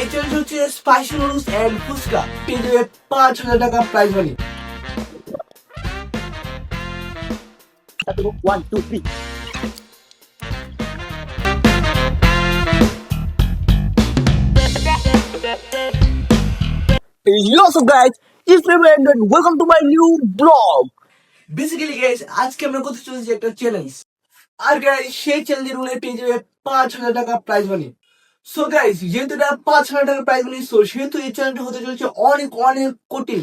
এই হচ্ছে spicy noodles and fuchka. পেয়ে যাবে পাঁচ হাজার টাকা prize money one two three Yo, so guys, it's me and welcome to my new blog. Basically guys আজকে আমরা করতে চলেছি একটা চ্যালেঞ্জ আর গাইস সেই চ্যালেঞ্জের মনে পেয়ে যাবে পাঁচ হাজার টাকা প্রাইজ মানি সো গাইস যেহেতু এটা পাঁচ হাজার টাকা প্রাইজ সো সেহেতু এই চ্যালেঞ্জটা হতে চলেছে অনেক অনেক কঠিন।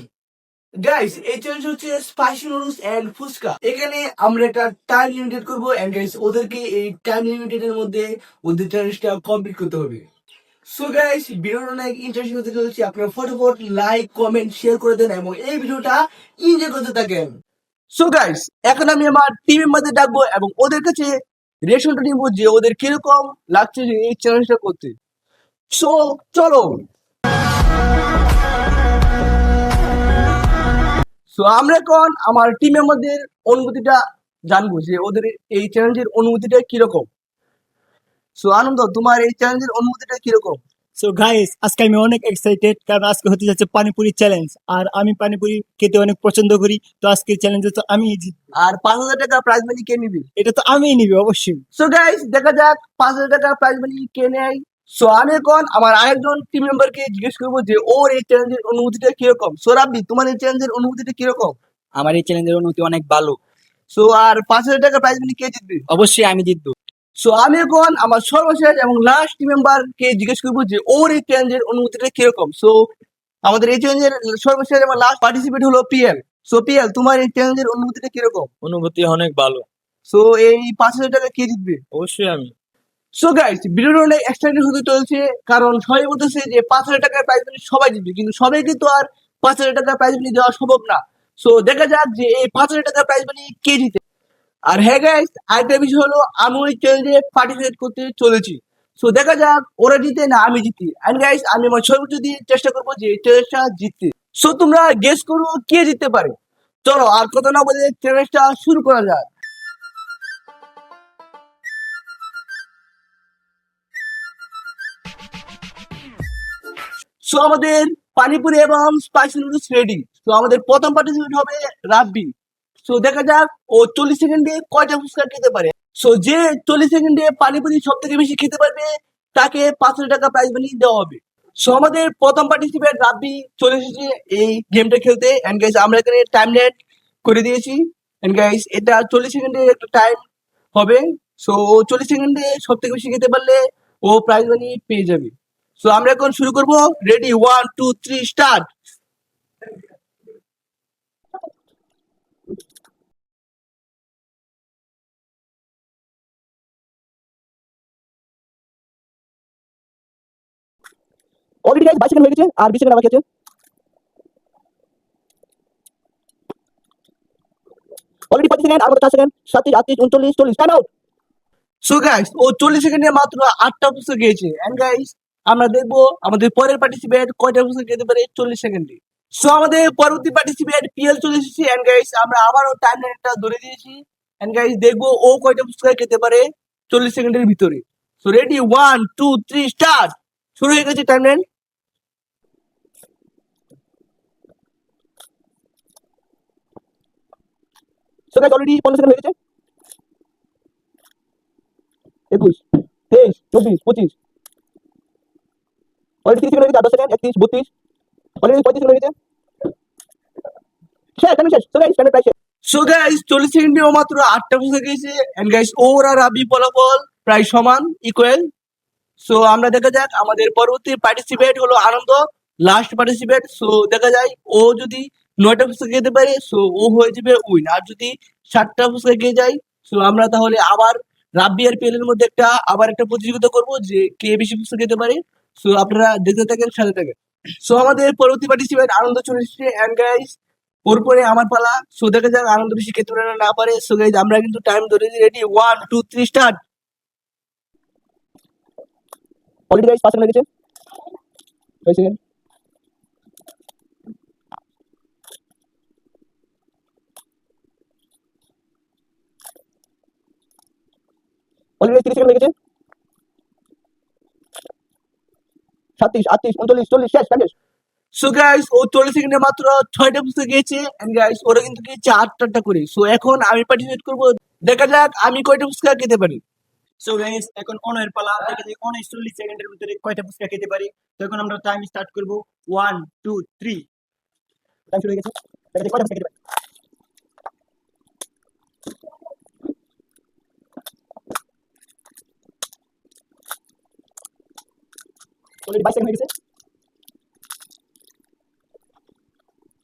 গাইস এই চ্যালেঞ্জ হচ্ছে স্পাইসি নুডলস এন্ড ফুচকা। এখানে আমরা একটা টাইম লিমিটেড করব এন্ড গাইস ওদেরকে এই টাইম লিমিটেডের মধ্যে ওদের চ্যালেঞ্জটা কমপ্লিট করতে হবে। সো গাইস ভিডিওটা অনেক ইন্টারেস্টিং হতে চলেছে। আপনারা ফটোফট লাইক কমেন্ট শেয়ার করে দেন এবং এই ভিডিওটা এনজয় করতে থাকেন। সো গাইস এখন আমি আমার টিমের মধ্যে ডাকবো এবং ওদের কাছে রেশনটা নিব যে ওদের কীরকম লাগছে যে এই চ্যালেঞ্জটা করতে। সো চলো। সো আমরা এখন আমার টিম মেম্বারদের অনুভূতিটা জানব যে ওদের এই চ্যালেঞ্জের অনুভূতিটা কীরকম। সো আনন্দ, তোমার এই চ্যালেঞ্জের অনুভূতিটা কীরকম? সো গাইস আজকে আমি অনেক এক্সাইটেড কারণ আজকে হতে যাচ্ছে পানিপুরি চ্যালেঞ্জ আর আমি পানিপুরি খেতে অনেক পছন্দ করি। তো আজকে চ্যালেঞ্জে তো আমি আর পাঁচ হাজার টাকা প্রাইজ মানি কে নিবি? এটা তো আমিই নিবি অবশ্যই। সো গাইস দেখা যাক পাঁচ হাজার টাকা প্রাইজ মানি কে নেয়। সো আমি এখন আমার আরেকজন টিম মেম্বারকে জিজ্ঞেস করব যে ওর এই চ্যালেঞ্জের অনুভূতিটা কীরকম? সো রাব্বি তোমার এই চ্যালেঞ্জের অনুভূতিটা কীরকম? আমার এই চ্যালেঞ্জের অনুমতি অনেক ভালো। সো আর পাঁচ হাজার টাকা প্রাইজ মানি কে জিতবে? অবশ্যই আমি জিতবো। সো আমি এখন আমার সর্বশেষ এবং লাস্ট মেম্বারকে জিজ্ঞেস করব যে ওর এই চ্যালেঞ্জের অনুভূতিটা কীরকম? সো আমাদের এই চ্যালেঞ্জের সর্বশেষ এবং লাস্ট পার্টিসিপেট হলো পিএল সো পিএল তোমার এই চ্যালেঞ্জের অনুভূতিটা কীরকম? অনুভূতি অনেক ভালো। সো এই পাঁচ হাজার টাকা কে জিতবে? অবশ্যই আমি। সো গাইস ভিডিওটা অনেক এক্সাইটেড হতে চলছে কারণ সবাই বলতেছে যে পাঁচ হাজার টাকার প্রাইজ মানি সবাই জিতবে কিন্তু সবাই কিন্তু আর পাঁচ হাজার টাকার প্রাইজ মানি দেওয়া সম্ভব না। সো দেখা যাক যে এই পাঁচ হাজার টাকার প্রাইজ মানি কে জিতে। আর হ্যাঁ গাইস আরেকটা বিষয় হলো আমি ওই চ্যালেঞ্জে পার্টিসিপেট করতে চলেছি। সো দেখা যাক, ওরা জিতে না আমি জিতি। অ্যান্ড গাইস আমি আমার সর্বোচ্চ দিয়ে চেষ্টা করব যে চ্যালেঞ্জটা জিততে। সো তোমরা গেস করো কে জিততে পারে। চলো, আর কথা না বলে চ্যালেঞ্জটা শুরু করা যাক। সো আমাদের পানিপুরি এবং স্পাইসি নুডলস রেডি সো আমাদের প্রথম পার্টিসিপেট হবে রাব্বি। সো দেখা যাক, ও চল্লিশ সেকেন্ডে কয়টা ফুচকা খেতে পারে। সো যে চল্লিশ সেকেন্ডে পানিপুরি সব থেকে বেশি খেতে পারবে, তাকে পাঁচশো টাকা প্রাইজ মানি দেওয়া হবে। সো আমাদের প্রথম পার্টিসিপেট রাব্বি চলে এসেছে এই গেমটা খেলতে। এন্ড গাইস আমরা এখানে টাইম নেট করে দিয়েছি। এন্ড গাইস এটা চল্লিশ সেকেন্ডে একটা টাইম হবে। সো ও চল্লিশ সেকেন্ডে সব থেকে বেশি খেতে পারলে ও প্রাইজ মানি পেয়ে যাবে। সো আমরা এখন শুরু করব। Ready one two three start already guys 22 second হয়ে গেছে? আর 20 সেকেন্ড বাকি আছে অলরেডি 25 সেকেন্ড আর মাত্র 4 second 37 38 39 40 time out so guys ও 40 সেকেন্ডে মাত্র 8টা পুস্তক গিয়েছে। এন্ড গাইস আমরা দেখব আমাদের পরের পার্টিসিপেট কয়টা পুস্তক যেতে পারে 40 সেকেন্ডে সো আমাদের পরবর্তী পার্টিসিপেট পিএল চলে এসেছে। এন্ড গাইস আমরা আবারও টাইম লাইনটা ধরে দিয়েছি। এন্ড গাইস দেখব ও কয়টা পুস্তক খেতে পারে 40 সেকেন্ডের ভিতরে। সো রেডি 1 2 3 স্টার্ট শুরু হয়ে গেছে time line so guys already 15 second হয়ে গেছে? একুশ, তেইশ, চব্বিশ, পঁচিশ। অলরেডি তিরিশ সেকেন্ড হয়ে গেছে, আঠাশ সেকেন্ড, একত্রিশ, বত্রিশ। অলরেডি পঁয়ত্রিশ সেকেন্ড হয়ে গেছে। শেষ শেষ। সো গাইস সো গাইস মাত্র আটটা বসে গেছে এন্ড গাইস ওর আর আবি ফলাফল প্রায় সমান ইকুয়াল সো আমরা দেখা যাক আমাদের পরবর্তী পার্টিসিপেট হলো আনন্দ লাস্ট পার্টিসিপেট সো দেখা যায়, ও যদি নয়টা ফুচকা খেতে পারে সো ও হয়ে যাবে উইন। আর যদি সাতটা ফুচকা খেয়ে যায় সো আমরা তাহলে আবার রাব্বি আর পেলের মধ্যে একটা, আবার একটা প্রতিযোগিতা করব যে কে বেশি ফুচকা খেতে পারে। সো আপনারা দেখতে থাকেন, সাথে থাকেন। সো আমাদের পরবর্তী পার্টিসিপেট আনন্দ চলে এসেছে। এন্ড গাইস ওর পরে আমার পালা। সো দেখা যাক আনন্দ বেশি খেতে পারে না পারে। সো গাইস আমরা কিন্তু টাইম ধরে ready one two three start already guys পাঁচ সেকেন্ড লেগেছে। তিরিশ সেকেন্ড লেগেছে। সাতত্রিশ, আটত্রিশ, উনচল্লিশ, চল্লিশ, শেষ শেষ। সো গাইস ও চল্লিশ সেকেন্ডে মাত্র ছয়টা পুস্তক গিয়েছে। এন্ড গাইস ওরা কিন্তু গিয়েছে আটটা করে। সো এখন আমি পার্টিসিপেট করব। দেখা যাক আমি কয়টা পুস্তক খেতে পারি। সো গাইস এখন অনয়ের পালা। দেখা যায় অনয় চল্লিশ সেকেন্ডের ভিতরে কয়টা ফুচকা খেতে পারি। তো এখন আমরা টাইম স্টার্ট করব। ওয়ান টু থ্রি টাইম শুরু হয়ে গেছে। দেখা যায় কয়টা ফুচকা খেতে পারি। অলরেডি বাইশ সেকেন্ড হয়ে গেছে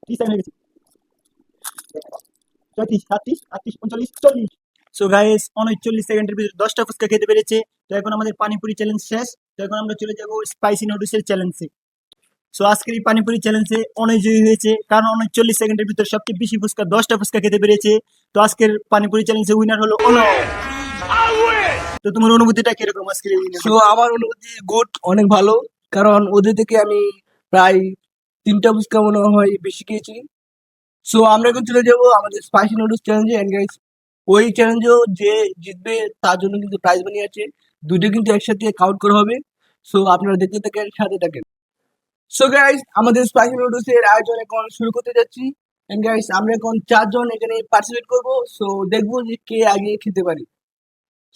ত্রিশ সেকেন্ড হয়ে গেছে চৌত্রিশ সাতত্রিশ আটত্রিশ উনচল্লিশ চল্লিশ সো গাইস উনচল্লিশ সেকেন্ডের ভিতরে দশটা ফুচকা খেতে পেরেছে তো এখন আমাদের পানিপুরি চ্যালেঞ্জ শেষ তো এখন আমরা চলে যাব স্পাইসি নুডলসের চ্যালেঞ্জে সো আজকের এই পানিপুরি চ্যালেঞ্জে অনেক জয়ী হয়েছে, কারণ উনচল্লিশ সেকেন্ডের ভিতরে সবচেয়ে বেশি ফুচকা, দশটা ফুচকা খেতে পেরেছে। তো আজকের পানিপুরি চ্যালেঞ্জে উইনার হলো অনয় তো তোমার অনুভূতিটা কীরকম winner? সো আমার অনুভূতি গুড অনেক ভালো। কারণ ওদের থেকে আমি প্রায় তিনটা ফুচকা মনে হয় বেশি খেয়েছি। সো আমরা এখন চলে যাব আমাদের স্পাইসি নুডলস চ্যালেঞ্জে এন্ড গাইস ওই চ্যালেঞ্জেও যে জিতবে, তার জন্য কিন্তু প্রাইজ মানি আছে। দুটো কিন্তু একসাথে কাউন্ট করা হবে। সো আপনারা দেখতে থাকেন, সাথে থাকেন। সো গাইস আমাদের স্পাইসি নুডলস এর আয়োজন এখন শুরু করতে যাচ্ছি। এন্ড গাইস আমরা এখন চারজন এখানে পার্টিসিপেট করব। সো দেখব যে কে আগে খেতে পারি।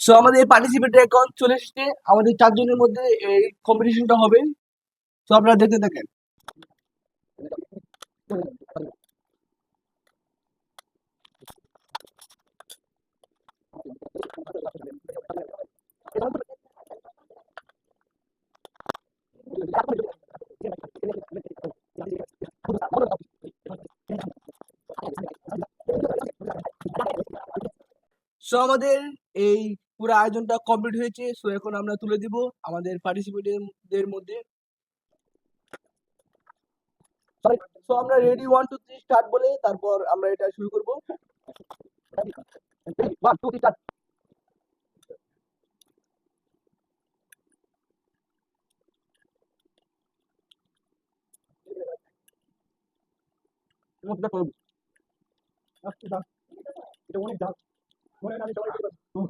সো আমাদের পার্টিসিপেট এখন চলে এসেছে। আমাদের চারজনের মধ্যে এই কম্পিটিশনটা হবে। তো আপনারা দেখতে থাকেন। সো আমাদের এই পুরো আয়োজনটা কমপ্লিট হয়েছে সো এখন আমরা তুলে দিব আমাদের পার্টিসিপেন্টদের মধ্যে। সো আমরা ready one two three start বলে তারপর আমরা এটা শুরু করব। ওয়ান টু থ্রি স্টার্ট এটা অনেক দাম মনে আমি সবাই খেতে পারব।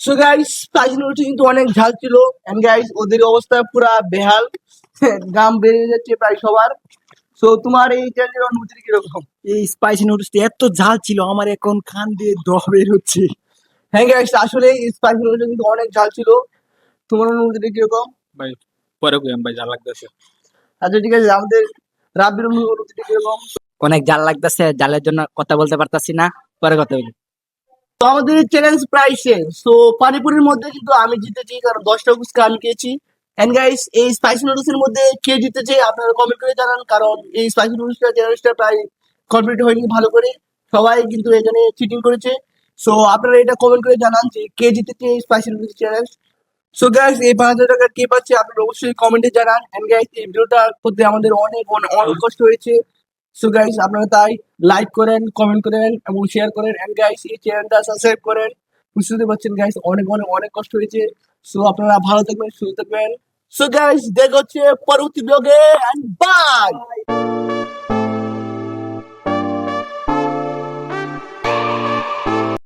সো গাইস নুডলস কিন্তু অনেক ঝাল ছিল। এন্ড গাইস ওদের অবস্থা পুরা বেহাল। গাম বেরিয়ে যাচ্ছে প্রায় সবার। সো তোমার এই চ্যানেলের অনুভূতি কীরকম? এই স্পাইসি নুডলসটি এত ঝাল ছিল আমার এখন খান দিয়ে দহ বের হচ্ছে। হ্যাঁ গাইস আসলে স্পাইসি নুডলস কিন্তু অনেক ঝাল ছিল। তোমার অনুভূতিটা কীরকম? ভাই পরে কইম ভাই যা লাগতেছে। আচ্ছা ঠিক আছে আমাদের রাব্বির অনুভূতিটা কীরকম? অনেক জাল লাগতেছে জালের জন্য কথা বলতে পারতাছি না পরে কথা বলি তো আমাদের চ্যালেঞ্জ প্রায় শেষ। তো পানিপুরির মধ্যে কিন্তু আমি জিতেছি কারণ দশটা ফুচকা আমি খেয়েছি। এন্ড গাইস এই স্পাইসি নুডলস এর মধ্যে কে জিতেছে আপনারা কমেন্ট করে জানান কারণ এই স্পাইসি নুডলসটা চ্যালেঞ্জটা প্রায় কমপ্লিট হয়নি ভালো করে। সবাই কিন্তু এখানে চিটিং করেছে। সো আপনারা এটা কমেন্ট করে জানান যে কে জিতেছে এই spicy noodles challenge so guys এই পাঁচ হাজার টাকা কে পাচ্ছে আপনারা অবশ্যই কমেন্টে জানান। এন্ড গাইস এই ভিডিওটা করতে আমাদের অনেক অনেক অনেক কষ্ট হয়েছে। সো গাইস আপনারা তাই লাইক করেন কমেন্ট করেন এবং শেয়ার করেন। এন্ড গাইস এই চ্যানেলটা সাবস্ক্রাইব করেন। বুঝতে পারছেন গাইস অনেক অনেক অনেক কষ্ট হয়েছে। সো আপনারা ভালো থাকবেন, সুস্থ থাকবেন। সো গাইস দেখা হচ্ছে পরবর্তী ব্লগে এন্ড বাই